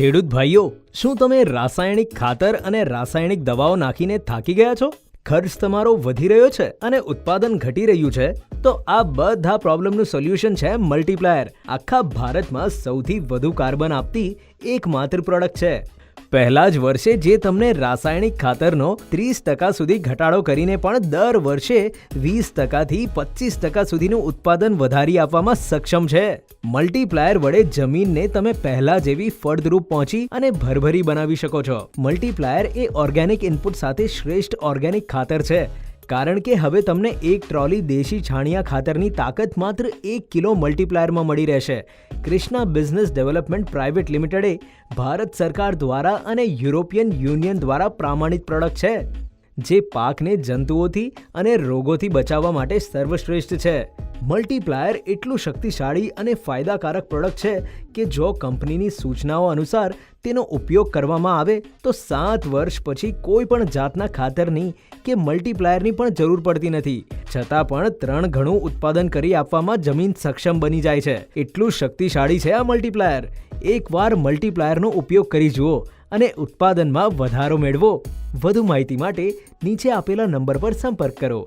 ખેડૂત ભાઈઓ, શું તમે રાસાયણિક ખાતર અને રાસાયણિક દવાઓ નાખીને થાકી ગયા છો? ખર્ચ તમારો વધી રહ્યો છે અને ઉત્પાદન ઘટી રહ્યું છે, તો આ બધા પ્રોબ્લેમનું સોલ્યુશન છે મલ્ટીપ્લાયર. આખા ભારતમાં સૌથી વધુ કાર્બન આપતી એકમાત્ર પ્રોડક્ટ છે. પહેલા જ વર્ષે જે તમને રાસાયણિક ખાતરનો ત્રીસ ટકા સુધી ઘટાડો કરીને પણ દર વર્ષે વીસ ટકાથી પચીસ ટકા સુધીનું ઉત્પાદન વધારી આપવામાં સક્ષમ છે. મલ્ટીપ્લાયર વડે જમીનને તમે પહેલા જેવી ફળદ્રુપ પહોંચી અને ભરભરી બનાવી શકો છો. મલ્ટીપ્લાયર એ ઓર્ગેનિક ઇનપુટ સાથે શ્રેષ્ઠ ઓર્ગેનિક ખાતર છે. કારણ કે હવે તમને એક ટ્રોલી દેશી છાણિયા ખાતરની તાકાત માત્ર એક કિલો મલ્ટીપ્લાયરમાં મળી રહેશે. ક્રિષ્ના બિઝનેસ ડેવલપમેન્ટ પ્રાઇવેટ લિમિટેડે ભારત સરકાર દ્વારા અને યુરોપિયન યુનિયન દ્વારા પ્રમાણિત પ્રોડક્ટ છે, જે પાકને જંતુઓથી અને રોગોથી બચાવવા માટે સર્વશ્રેષ્ઠ છે. મલ્ટીપ્લાયર એટલું શક્તિશાળી અને ફાયદાકારક પ્રોડક્ટ છે કે જો કંપનીની સૂચનાઓ અનુસાર તેનો ઉપયોગ કરવામાં આવે તો સાત વર્ષ પછી કોઈ પણ જાતના ખાતરની કે મલ્ટીપ્લાયરની પણ જરૂર પડતી નથી. છતાં પણ ત્રણ ઘણું ઉત્પાદન કરી આપવામાં જમીન સક્ષમ બની જાય છે. એટલું શક્તિશાળી છે આ મલ્ટીપ્લાયર એકવાર મલ્ટીપ્લાયરનો ઉપયોગ કરી જુઓ અને ઉત્પાદનમાં વધારો મેળવો. વધુ માહિતી માટે નીચે આપેલા નંબર પર સંપર્ક કરો.